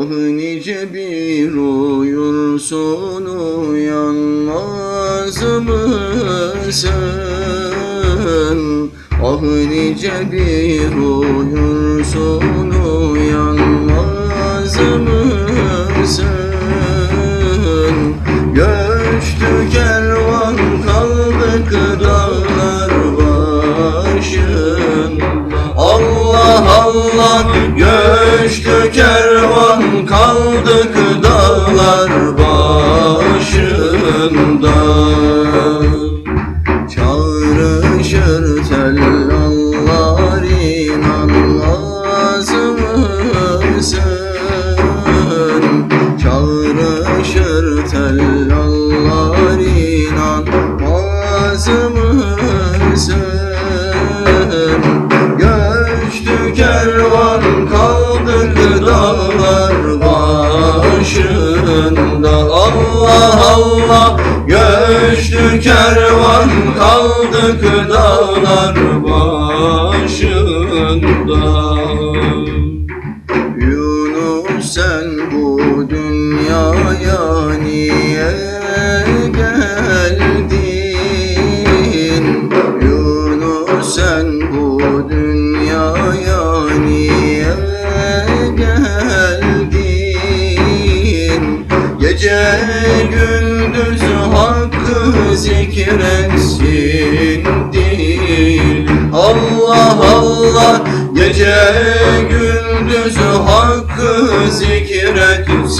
Nice bir uyursun uyanmaz mısın? Ah nice bir uyursun uyanmaz mısın? Göçtü kervan kaldık dağlar başında Allah Allah göçtü kervan kaldık dağlar başında başında Allah Allah göçtü kervan kaldık dağlar başında Yunus sen bu dünyaya niye geldin? Yunus sen gündüz hakkı zikretsin dil Allah Allah gece gündüz hakkı zikretsin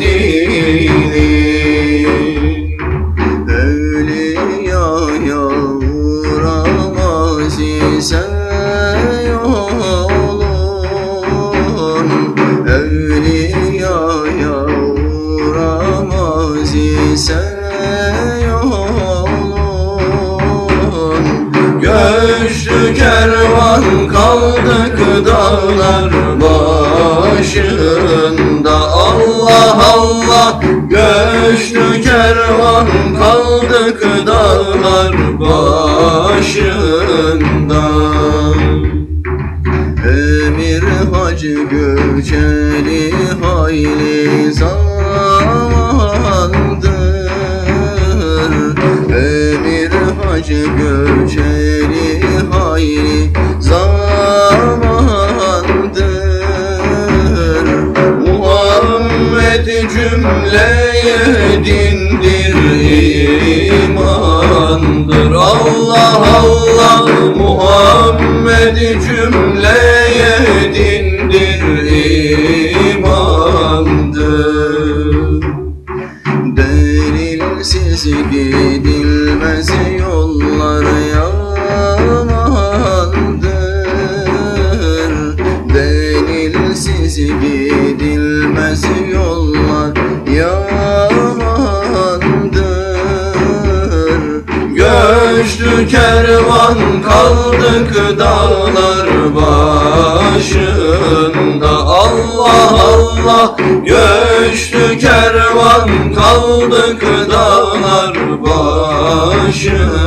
dilin ise yolun Göçtü kervan kaldık dağlar başında. Allah Allah göçtü kervan kaldık dağlar başında. Emir hacı göçeli cümleye dindir imandır. Allah Allah Muhammed cümleye dindir imandır. Delilsiz gidilmez yollar yamandır Delilsiz gidilmez Göçtü kervan kaldık dağlar başında. Allah Allah göçtü kervan kaldık dağlar başında